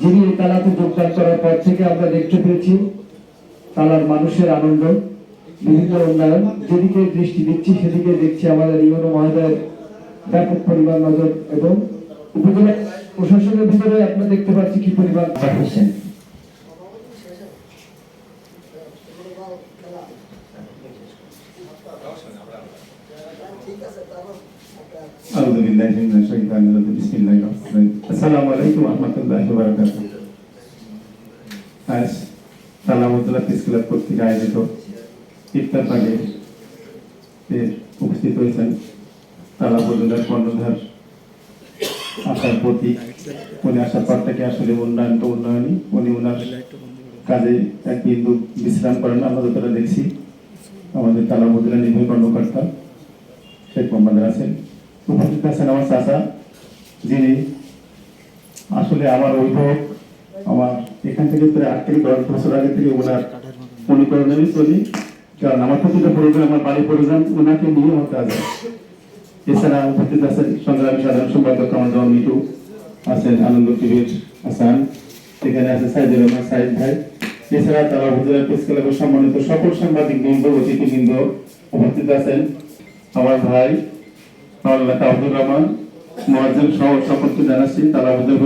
যিনি তালাতে যোগদান করার পর থেকে আমরা দেখতে পেয়েছি তালার মানুষের আনন্দ বিভিন্ন উন্নয়ন যেদিকে দৃষ্টি দিচ্ছি সেদিকে দেখছি আমাদের ইউনো মহোদয়ের ব্যাপক পরিমাণ নজর এবং উপজেলা প্রশাসনের ভিতরে আমরা দেখতে পাচ্ছি কি পরিমাণ পাঠিয়েছেন আলহামদুলিল্লাহ আসসালামু আলাইকুম রহমতুল্লাহি ওয়া বারাকাতুহু আজ সালামতুল্লাহ প্রেস ক্লাব কর্তৃক আয়োজিত ইফতার পাগে উপস্থিত হয়েছেন সালামতুল্লাহ কর্ণধার আশার প্রতি উনি আসার পর আসলে উন্নয়ন তো উন্নয়নই। উনি ওনার কাজে এক বিন্দু বিশ্রাম করেন আমরা যতটা দেখছি, আমাদের তালাবুদ্দিনা নির্ভয় কর্মকর্তা শেখ মোহাম্মদ আছেন উপস্থিত আছেন আমার চাষা যিনি আসলে আমার অভিভাবক আমার এখান থেকে প্রায় আট থেকে দশ বছর আগে থেকে ওনার অনুকরণেরই চলি। কারণ আমার প্রতিটা প্রোগ্রাম আমার বাড়ি প্রোগ্রাম ওনাকে নিয়ে আমার কাজ এছাড়া উপস্থিত আছেন সংগ্রামী সাধারণ সম্পাদক আমার জওয়ান মিটু আছেন আনন্দ টিভির হাসান, এখানে আছে সাইদুর রহমান সাইদ ভাই। এছাড়া তারা উপজেলা প্রেস ক্লাবের সম্মানিত সকল সাংবাদিক বৃন্দ অতিথিবৃন্দ উপস্থিত আছেন। আমার ভাই মাওলানা আব্দুর রহমান মহাজন সহ সকলকে জানাচ্ছি তারা ক্লাব